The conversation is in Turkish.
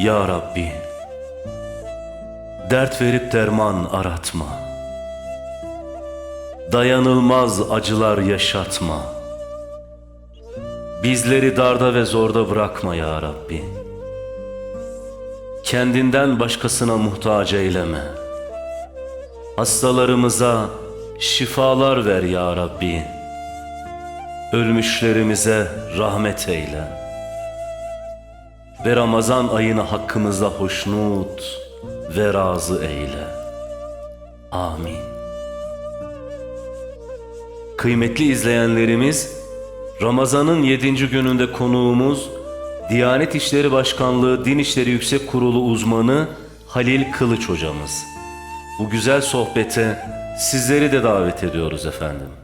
Ya Rabbi, dert verip derman aratma. Dayanılmaz acılar yaşatma. Bizleri darda ve zorda bırakma ya Rabbi. Kendinden başkasına muhtaç eyleme. Hastalarımıza şifalar ver ya Rabbi. Ölmüşlerimize rahmet eyle. Ve Ramazan ayını hakkımızda hoşnut ve razı eyle. Amin. Kıymetli izleyenlerimiz, Ramazan'ın 7. gününde konuğumuz Diyanet İşleri Başkanlığı Din İşleri Yüksek Kurulu uzmanı Halil Kılıç hocamız. Bu güzel sohbete sizleri de davet ediyoruz efendim.